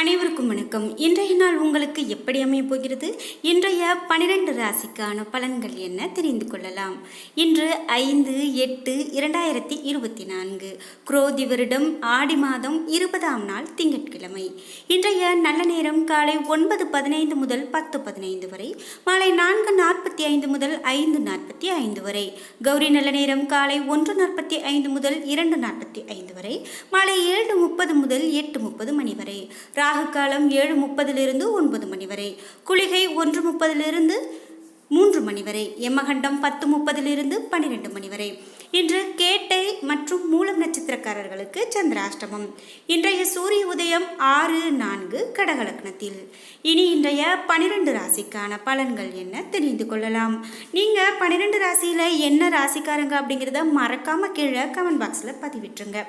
அனைவருக்கும் வணக்கம். இன்றைய நாள் உங்களுக்கு எப்படி அமையப் போகிறது? இன்றைய பனிரெண்டு ராசிக்கான பலன்கள் என்ன தெரிந்து கொள்ளலாம். இன்று ஐந்து எட்டு இரண்டாயிரத்தி இருபத்தி நான்கு. குரோதி வருடம் ஆடி மாதம் இருபதாம் நாள் திங்கட்கிழமை. இன்றைய நல்ல நேரம் காலை ஒன்பது பதினைந்து முதல் பத்து பதினைந்து வரை மாலை நான்கு நாற்பத்தி ஐந்து முதல் ஐந்து நாற்பத்தி ஐந்து வரை. கௌரி நல்ல நேரம் காலை ஒன்று நாற்பத்தி ஐந்து முதல் இரண்டு நாற்பத்தி ஐந்து வரை மாலை ஏழு முப்பது முதல் எட்டு முப்பது மணி வரை. ராகு காலம் ஏழு முப்பதிலிருந்து ஒன்பது மணி வரை. குளிகை ஒன்று முப்பதிலிருந்து மூன்று மணி வரை. யமகண்டம் பத்து முப்பதிலிருந்து பன்னிரெண்டு மணி வரை. இன்று கேட்டை மற்றும் மூலம் நட்சத்திரக்காரர்களுக்கு சந்திராஷ்டமம். இன்றைய சூரிய உதயம் ஆறு நான்கு கடகலக்னத்தில் இனி இன்றைய பனிரெண்டு ராசிக்கான பலன்கள் என்ன தெரிந்து கொள்ளலாம். நீங்கள் பன்னிரெண்டு ராசியில் என்ன ராசிக்காரங்க அப்படிங்கிறத மறக்காம கீழே கமெண்ட் பாக்ஸில் பதிவிட்டுருங்க.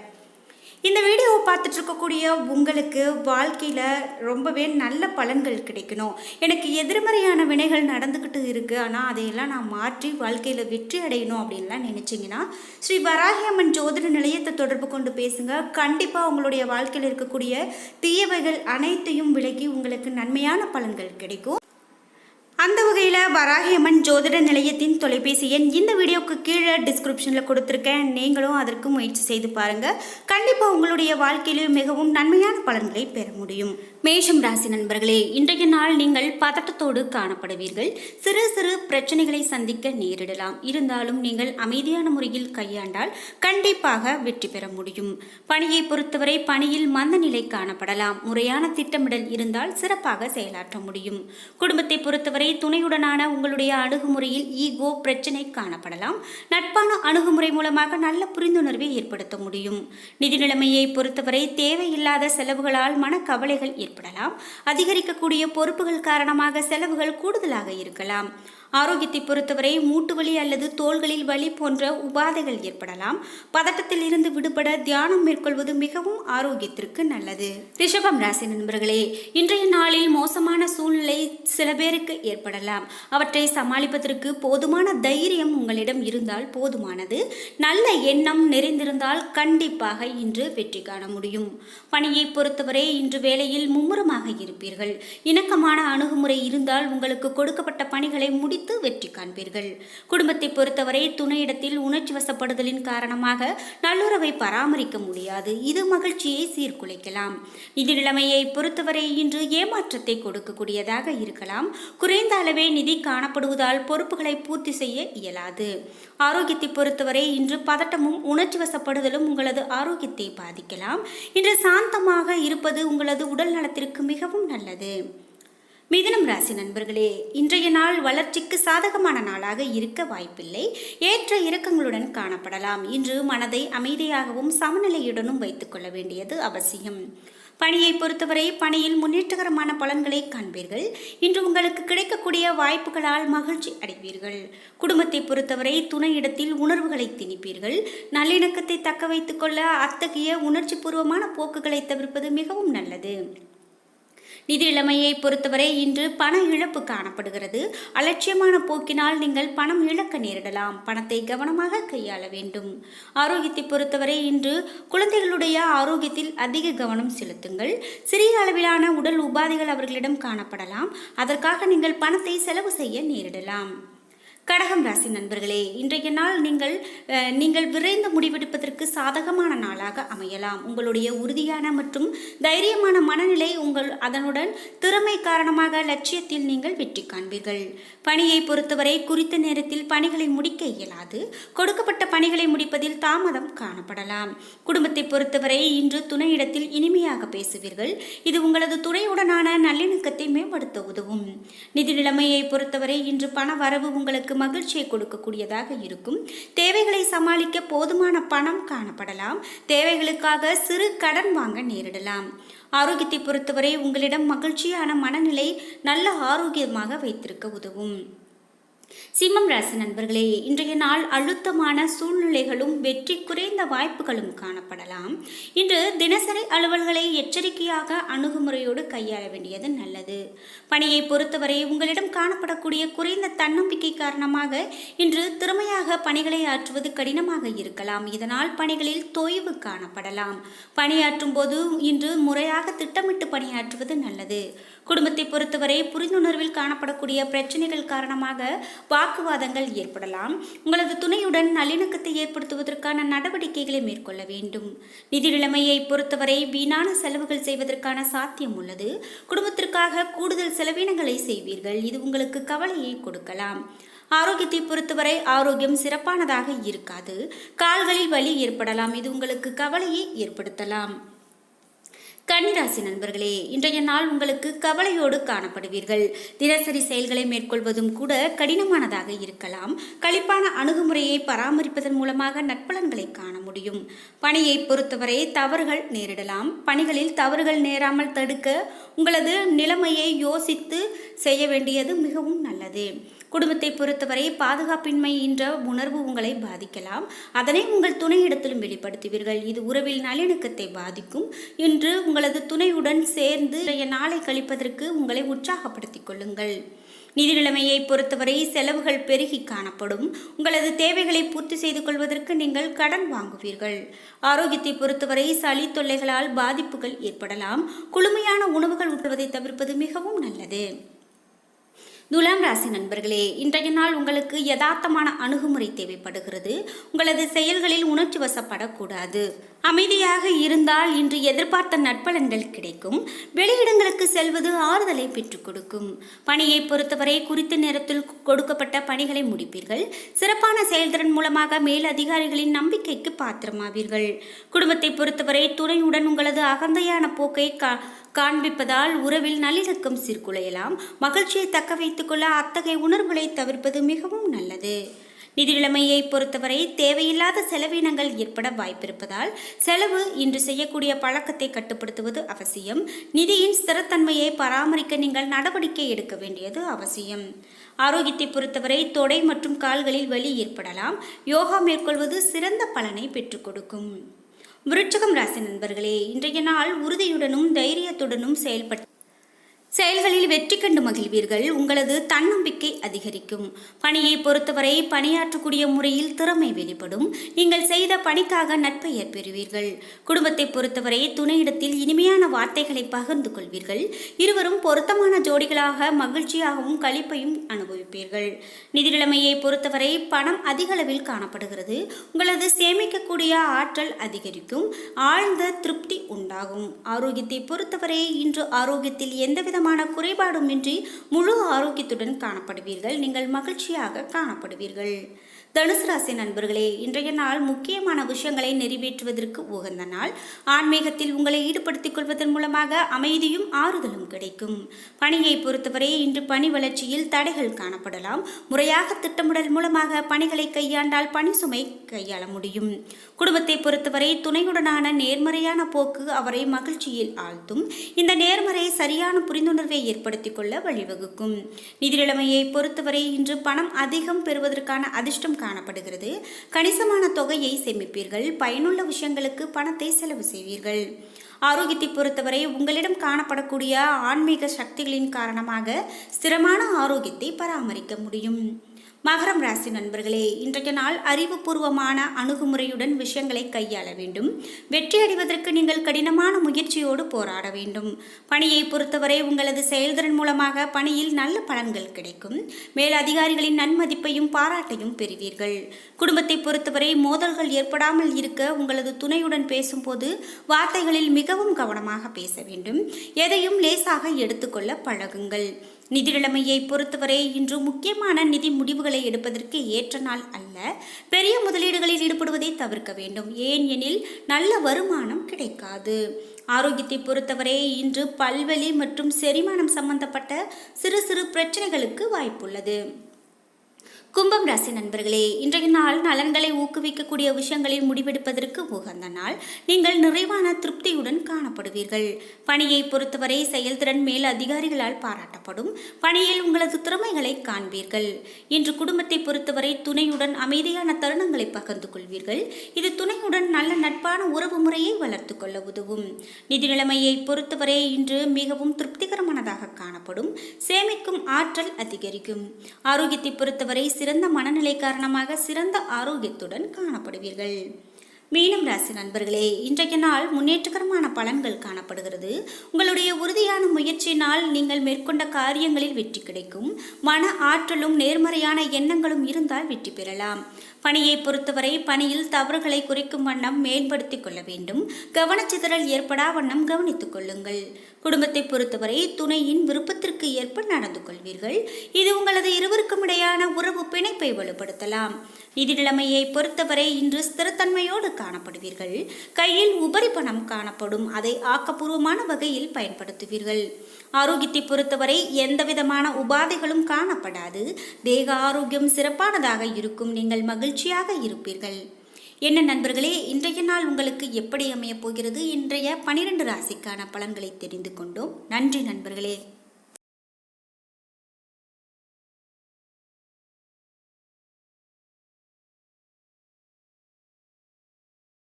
இந்த வீடியோவை பார்த்துட்டு இருக்கக்கூடிய உங்களுக்கு வாழ்க்கையில் ரொம்பவே நல்ல பலன்கள் கிடைக்கணும். எனக்கு எதிர்மறையான வினைகள் நடந்துக்கிட்டு இருக்குது ஆனால் அதையெல்லாம் நான் மாற்றி வாழ்க்கையில் வெற்றி அடையணும் அப்படின்லாம் நினச்சிங்கன்னா ஸ்ரீ வராகி அம்மன் ஜோதிட நிலையத்தை தொடர்பு கொண்டு பேசுங்க. கண்டிப்பாக உங்களுடைய வாழ்க்கையில் இருக்கக்கூடிய தீயவைகள் அனைத்தையும் விலகி உங்களுக்கு நன்மையான பலன்கள் கிடைக்கும். அந்த வகையில் வராகியம்மன் ஜோதிட நிலையத்தின் தொலைபேசி எண் இந்த வீடியோக்கு கீழே டிஸ்கிரிப்ஷனில் கொடுத்துருக்கேன். நீங்களும் அதற்கு முயற்சி செய்து பாருங்கள் கண்டிப்பாக உங்களுடைய வாழ்க்கையிலும் மிகவும் நன்மையான பலன்களை பெற முடியும். மேஷம் ராசி நண்பர்களே இன்றைய நாள் நீங்கள் பதட்டத்தோடு காணப்படுவீர்கள். சிறு சிறு பிரச்சனைகளை சந்திக்க நேரிடலாம். இருந்தாலும் நீங்கள் அமைதியான முறையில் கையாண்டால் கண்டிப்பாக வெற்றி பெற முடியும். பணியை பொறுத்தவரை பணியில் மந்த நிலை காணப்படலாம். முறையான திட்டமிடல் இருந்தால் சிறப்பாக செயலாற்ற முடியும். குடும்பத்தை பொறுத்தவரை துணையுடனான உங்களுடைய அணுகுமுறையில் ஈகோ பிரச்சனை காணப்படலாம். நட்பான அணுகுமுறை மூலமாக நல்ல புரிந்துணர்வை ஏற்படுத்த முடியும். நிதி நிலைமையை பொறுத்தவரை தேவையில்லாத செலவுகளால் மனக்கவலைகள் ஏற்படலாம். அதிகரிக்கக்கூடிய பொறுப்புகள் காரணமாக செலவுகள் கூடுதலாக இருக்கலாம். ஆரோக்கியத்தை பொறுத்தவரை மூட்டு வலி அல்லது தோள்களில் வலி போன்ற உபாதைகள் ஏற்படலாம். பதட்டத்தில் இருந்து விடுபட தியானம் மேற்கொள்வது மிகவும் ஆரோக்கியத்திற்கு நல்லது. ரிஷபம் ராசி நண்பர்களே இன்றைய நாளில் மோசமான சூழ்நிலை சில பேருக்கு ஏற்படலாம். அவற்றை சமாளிப்பதற்கு போதுமான தைரியம் உங்களிடம் இருந்தால் போதுமானது. நல்ல எண்ணம் நிறைந்திருந்தால் கண்டிப்பாக இன்று வெற்றி காண முடியும். பணியை பொறுத்தவரை இன்று வேலையில் மும்முரமாக இருப்பீர்கள். இணக்கமான அணுகுமுறை இருந்தால் உங்களுக்கு கொடுக்கப்பட்ட பணிகளை முடி சோதித்து வெற்றி காண்பீர்கள். குடும்பத்தை பொறுத்தவரை துணையிடத்தில் உணர்ச்சி வசப்படுதலின் காரணமாக நல்லுறவை பராமரிக்க முடியாது. இது மகிழ்ச்சியை சீர்குலைக்கலாம். நிதி நிலைமையை பொறுத்தவரை இன்று ஏமாற்றத்தை கொடுக்கக்கூடியதாக இருக்கலாம். குறைந்த அளவே நிதி காணப்படுவதால் பொறுப்புகளை பூர்த்தி செய்ய இயலாது. ஆரோக்கியத்தை பொறுத்தவரை இன்று பதட்டமும் உணர்ச்சி வசப்படுதலும் உங்களது ஆரோக்கியத்தை பாதிக்கலாம். இன்று சாந்தமாக இருப்பது உங்களது உடல் நலத்திற்கு மிகவும் நல்லது. மிதுனம் ராசி நண்பர்களே இன்றைய நாள் வளர்ச்சிக்கு சாதகமான நாளாக இருக்க வாய்ப்பில்லை. ஏற்ற இறக்கங்களுடன் காணப்படலாம். இன்று மனதை அமைதியாகவும் சமநிலையுடனும் வைத்துக்கொள்ள வேண்டியது அவசியம். பணியை பொறுத்தவரை பணியில் முன்னேற்றகரமான பலன்களை காண்பீர்கள். இன்று உங்களுக்கு கிடைக்கக்கூடிய வாய்ப்புகளால் மகிழ்ச்சி அடைவீர்கள். குடும்பத்தை பொறுத்தவரை துணையிடத்தில் உணர்வுகளை திணிப்பீர்கள். நல்லிணக்கத்தை தக்க வைத்துக்கொள்ள அத்தகைய உணர்ச்சிபூர்வமான போக்குகளை தவிர்ப்பது மிகவும் நல்லது. நிதி நிலைமையை பொறுத்தவரை இன்று பண இழப்பு காணப்படுகிறது. அலட்சியமான போக்கினால் நீங்கள் பணம் இழக்க நேரிடலாம். பணத்தை கவனமாக கையாள வேண்டும். ஆரோக்கியத்தை பொறுத்தவரை இன்று குழந்தைகளுடைய ஆரோக்கியத்தில் அதிக கவனம் செலுத்துங்கள். சிறிய அளவிலான உடல் உபாதைகள் அவர்களிடம் காணப்படலாம். அதற்காக நீங்கள் பணத்தை செலவு செய்ய நேரிடலாம். கடகம் ராசி நண்பர்களே இன்றைய நாள் நீங்கள் நீங்கள் விரைந்து முடிவெடுப்பதற்கு சாதகமான நாளாக அமையலாம். உங்களுடைய உறுதியான மற்றும் தைரியமான மனநிலை உங்கள் அதனுடன் திறமை காரணமாக லட்சியத்தில் நீங்கள் வெற்றி காண்பீர்கள். பணியை பொறுத்தவரை குறித்த நேரத்தில் பணிகளை முடிக்க இயலாது. கொடுக்கப்பட்ட பணிகளை முடிப்பதில் தாமதம் காணப்படலாம். குடும்பத்தை பொறுத்தவரை இன்று துணையிடத்தில் இனிமையாக பேசுவீர்கள். இது உங்களது துணையுடனான நல்லிணக்கத்தை மேம்படுத்த உதவும். நிதி நிலைமையை பொறுத்தவரை இன்று பண வரவு உங்களுக்கு மகிழ்ச்சியை கொடுக்கக்கூடியதாக இருக்கும். தேவைகளை சமாளிக்க போதுமான பணம் காணப்படலாம். தேவைகளுக்காக சிறு கடன் வாங்க நேரிடலாம். ஆரோக்கியத்தை பொறுத்தவரை உங்களிடம் மகிழ்ச்சியான மனநிலை நல்ல ஆரோக்கியமாக வைத்திருக்க உதவும். சிம்மம் ராசி நண்பர்களே இன்றைய நாள் அழுத்தமான சூழ்நிலைகளும் வெற்றி குறைந்த வாய்ப்புகளும் காணப்படலாம். இன்று தினசரி அலுவல்களை எச்சரிக்கையாக அணுகுமுறையோடு கையாள வேண்டியது நல்லது. பணியை பொறுத்தவரை உங்களிடம் காணப்படக்கூடிய குறைந்த தன்னம்பிக்கை காரணமாக இன்று திறமையாக பணிகளை ஆற்றுவது கடினமாக இருக்கலாம். இதனால் பணிகளில் தொய்வு காணப்படலாம். பணியாற்றும் போது இன்று முறையாக திட்டமிட்டு பணியாற்றுவது நல்லது. குடும்பத்தை பொறுத்தவரை புரிந்துணர்வில் காணப்படக்கூடிய பிரச்சனைகள் காரணமாக வாக்குவாதங்கள் ஏற்படலாம். உங்களது துணையுடன் நல்லிணக்கத்தை ஏற்படுத்துவதற்கான நடவடிக்கைகளை மேற்கொள்ள வேண்டும். நிதி நிலைமையை பொறுத்தவரை வீணான செலவுகள் செய்வதற்கான சாத்தியம் உள்ளது. குடும்பத்திற்காக கூடுதல் செலவினங்களை செய்வீர்கள். இது உங்களுக்கு கவலையை கொடுக்கலாம். ஆரோக்கியத்தை பொறுத்தவரை ஆரோக்கியம் சிறப்பானதாக இருக்காது. கால்களில் வலி ஏற்படலாம். இது உங்களுக்கு கவலையை ஏற்படுத்தலாம். கன்னிராசி நண்பர்களே இன்றைய நாள் உங்களுக்கு கவலையோடு காணப்படுவீர்கள். தினசரி செயல்களை மேற்கொள்வதும் கூட கடினமானதாக இருக்கலாம். களிப்பான அணுகுமுறையை பராமரிப்பதன் மூலமாக நட்பலன்களை காண முடியும். பணியை பொறுத்தவரை தவறுகள் நேரிடலாம். பணிகளில் தவறுகள் நேராமல் தடுக்க உங்களது நிலைமையை யோசித்து செய்ய வேண்டியது மிகவும் நல்லது. குடும்பத்தை பொறுத்தவரை பாதுகாப்பின்மை என்ற உணர்வு உங்களை பாதிக்கலாம். அதனை உங்கள் துணையிடத்திலும் வெளிப்படுத்துவீர்கள். இது உறவில் நல்லிணக்கத்தை பாதிக்கும் இன்று உங்களது துணையுடன் சேர்ந்து நாளை கழிப்பதற்கு உங்களை உற்சாகப்படுத்திக் கொள்ளுங்கள். நிதி நிலைமையை பொறுத்தவரை செலவுகள் பெருகி காணப்படும். உங்களது தேவைகளை பூர்த்தி செய்து கொள்வதற்கு நீங்கள் கடன் வாங்குவீர்கள். ஆரோக்கியத்தை பொறுத்தவரை சளி தொல்லைகளால் பாதிப்புகள் ஏற்படலாம். குளுமையான உணவுகள் உட்படுவதை தவிர்ப்பது மிகவும் நல்லது. துலாம் ராசி நண்பர்களே இன்றைய நாள் உங்களுக்கு யதார்த்தமான அணுகுமுறை தேவைப்படுகிறது. உங்களது செயல்களில் உணர்ச்சி வசப்படக்கூடாது. அமைதியாக இருந்தால் இன்று எதிர்பார்த்த நட்பலன்கள் கிடைக்கும். வெளியிடங்களுக்கு செல்வது ஆறுதலை பெற்றுக் கொடுக்கும். பணியை பொறுத்தவரை குறித்த நேரத்தில் கொடுக்கப்பட்ட பணிகளை முடிப்பீர்கள். சிறப்பான செயல்திறன் மூலமாக மேல் அதிகாரிகளின் நம்பிக்கைக்கு பாத்திரமாவீர்கள். குடும்பத்தை பொறுத்தவரை துணையுடன் உங்களது அகந்தையான போக்கை கா காண்பிப்பதால் உறவில் நல்லிணக்கம் சீர்குலையலாம் மகிழ்ச்சியை தக்கவை வைத்துக்கொள்ள அத்தகைய உணர்வுகளை தவிர்ப்பது மிகவும் நல்லது. நிதிநிலைமையை பொறுத்தவரை தேவையில்லாத செலவினங்கள் ஏற்பட வாய்ப்பிருப்பதால் செலவு இன்று செய்யக்கூடிய பழக்கத்தை கட்டுப்படுத்துவது அவசியம். நிதியின் ஸ்திரத்தன்மையை பராமரிக்க நீங்கள் நடவடிக்கை எடுக்க வேண்டியது அவசியம். ஆரோக்கியத்தை பொறுத்தவரை தொடை மற்றும் கால்களில் வலி ஏற்படலாம். யோகா மேற்கொள்வது சிறந்த பலனை பெற்றுக் கொடுக்கும். விருட்சகம் ராசி நண்பர்களே இன்றைய நாள் உறுதியுடனும் தைரியத்துடனும் செயல்பட்டு செயல்களில் வெற்றி கண்டு மகிழ்வீர்கள். உங்களது தன்னம்பிக்கை அதிகரிக்கும். பணியை பொறுத்தவரை பணியாற்றக்கூடிய முறையில் திறமை வெளிப்படும். நீங்கள் செய்த பணிக்காக நட்பெயர் பெறுவீர்கள். குடும்பத்தை பொறுத்தவரை துணையிடத்தில் இனிமையான வார்த்தைகளை பகிர்ந்து கொள்வீர்கள். இருவரும் பொருத்தமான ஜோடிகளாக மகிழ்ச்சியாகவும் களிப்பையும் அனுபவிப்பீர்கள். நிதி நிலைமையை பொறுத்தவரை பணம் அதிக அளவில் காணப்படுகிறது. உங்களது சேமிக்கக்கூடிய ஆற்றல் அதிகரிக்கும். ஆழ்ந்த திருப்தி உண்டாகும். ஆரோக்கியத்தை பொறுத்தவரை இன்று ஆரோக்கியத்தில் எந்தவிதமான விதமான குறைபாடுமின்றி முழு ஆரோக்கியத்துடன் காணப்படுவீர்கள். நீங்கள் மகிழ்ச்சியாக காணப்படுவீர்கள். தனுசு ராசி நண்பர்களே இன்றைய நாள் முக்கியமான விஷயங்களை நிறைவேற்றுவதற்கு உகந்த நாள். ஆன்மீகத்தில் உங்களை ஈடுபடுத்திக் கொள்வதன் மூலமாக அமைதியும் ஆறுதலும் கிடைக்கும். பணியை பொறுத்தவரை இன்று பணி வளர்ச்சியில் தடைகள் காணப்படலாம். முறையாக திட்டமிடல் மூலமாக பணிகளை கையாண்டால் பணி சுமை கையாள முடியும். குடும்பத்தை பொறுத்தவரை துணையுடனான நேர்மறையான போக்கு அவரை மகிழ்ச்சியில் ஆழ்த்தும். இந்த நேர்மறை சரியான புரிந்துணர்வு ஏற்படுத்திக் கொள்ள வழிவகுக்கும். நிதிநிலைமையை பொறுத்தவரை இன்று பணம் அதிகம் பெறுவதற்கான அதிர்ஷ்டம் காணப்படுகிறது. கணிசமான தொகையை சேமிப்பீர்கள். பயனுள்ள விஷயங்களுக்கு பணத்தை செலவு செய்வீர்கள். ஆரோக்கியத்தை பொறுத்தவரை உங்களிடம் காணப்படக்கூடிய ஆன்மீக சக்திகளின் காரணமாக ஸ்திரமான ஆரோக்கியத்தை பராமரிக்க முடியும். மகரம் ராசி நண்பர்களே இன்றைய நாள் அறிவுபூர்வமான அணுகுமுறையுடன் விஷயங்களை கையாள வேண்டும். வெற்றி அடைவதற்கு நீங்கள் கடினமான முயற்சியோடு போராட வேண்டும். பணியை பொறுத்தவரை உங்களது செயல்திறன் மூலமாக பணியில் நல்ல பலன்கள் கிடைக்கும். மேல் அதிகாரிகளின் நன்மதிப்பையும் பாராட்டையும் பெறுவீர்கள். குடும்பத்தை பொறுத்தவரை மோதல்கள் ஏற்படாமல் இருக்க உங்களது துணையுடன் பேசும்போது வார்த்தைகளில் மிகவும் கவனமாக பேச வேண்டும். எதையும் லேசாக எடுத்துக்கொள்ள பழகுங்கள். நிதி நிலைமையை பொறுத்தவரை இன்று முக்கியமான நிதி முடிவுகளை எடுப்பதற்கு ஏற்ற நாள் அல்ல. பெரிய முதலீடுகளில் ஈடுபடுவதை தவிர்க்க வேண்டும். ஏன் எனில் நல்ல வருமானம் கிடைக்காது. ஆரோக்கியத்தை பொறுத்தவரை இன்று பல்வலி மற்றும் செரிமானம் சம்பந்தப்பட்ட சிறு சிறு பிரச்சனைகளுக்கு வாய்ப்புள்ளது. கும்பம் ராசி நண்பர்களே இன்றைய நாள் நலன்களை ஊக்குவிக்கக்கூடிய விஷயங்களில் முடிவெடுப்பதற்கு உகந்த நாள். நீங்கள் நிறைவான திருப்தியுடன் காணப்படுவீர்கள். பணியை பொறுத்தவரை செயல்திறன் மேல் அதிகாரிகளால் பாராட்டப்படும். பணியில் உங்களது திறமைகளை காண்பீர்கள். இன்று குடும்பத்தை பொறுத்தவரை துணையுடன் அமைதியான தருணங்களை பகிர்ந்து கொள்வீர்கள். இது துணையுடன் நல்ல நட்பான உறவு முறையை வளர்த்து கொள்ள உதவும். நிதி நிலைமையை பொறுத்தவரை இன்று மிகவும் திருப்திகரமானதாக காணப்படும். சேமிக்கும் ஆற்றல் அதிகரிக்கும். ஆரோக்கியத்தை பொறுத்தவரை சிறந்த மனநிலை காரணமாக சிறந்த ஆரோக்கியத்துடன் காணப்படுவீர்கள். மீனம் ராசி நண்பர்களே இன்றைய நாள் முன்னேற்றகரமான பலன்கள் காணப்படுகிறது. உங்களுடைய உறுதியான முயற்சியினால் நீங்கள் மேற்கொண்ட காரியங்களில் வெற்றி கிடைக்கும். மன ஆற்றலும் நேர்மறையான எண்ணங்களும் இருந்தால் வெற்றி பெறலாம். பணியை பொறுத்தவரை பணியில் தவறுகளை குறைக்கும் வண்ணம் மேம்படுத்திக் கொள்ள வேண்டும். கவனச்சிதறல் ஏற்படா வண்ணம் கவனித்துக் கொள்ளுங்கள். குடும்பத்தை பொறுத்தவரை துணையின் விருப்பத்திற்கு ஏற்ப நடந்து கொள்வீர்கள். இது உங்களது இருவருக்கும் இடையான உறவு பிணைப்பை வலுப்படுத்தலாம். நிதி நிலைமையை பொறுத்தவரை இன்று ஸ்திரத்தன்மையோடு காணப்படுவீர்கள். கையில் உபரி பணம் காணப்படும். அதை ஆக்கப்பூர்வமான வகையில் பயன்படுத்துவீர்கள். ஆரோக்கியத்தை பொறுத்தவரை எந்தவிதமான உபாதைகளும் காணப்படாது. தேக ஆரோக்கியம் சிறப்பானதாக இருக்கும். நீங்கள் மகிழ்ச்சியாக இருப்பீர்கள். என்ன நண்பர்களே இன்றைய நாள் உங்களுக்கு எப்படி அமையப் போகிறது? இன்றைய பனிரெண்டு ராசிக்கான பலன்களை தெரிந்து கொண்டோம். நன்றி நண்பர்களே.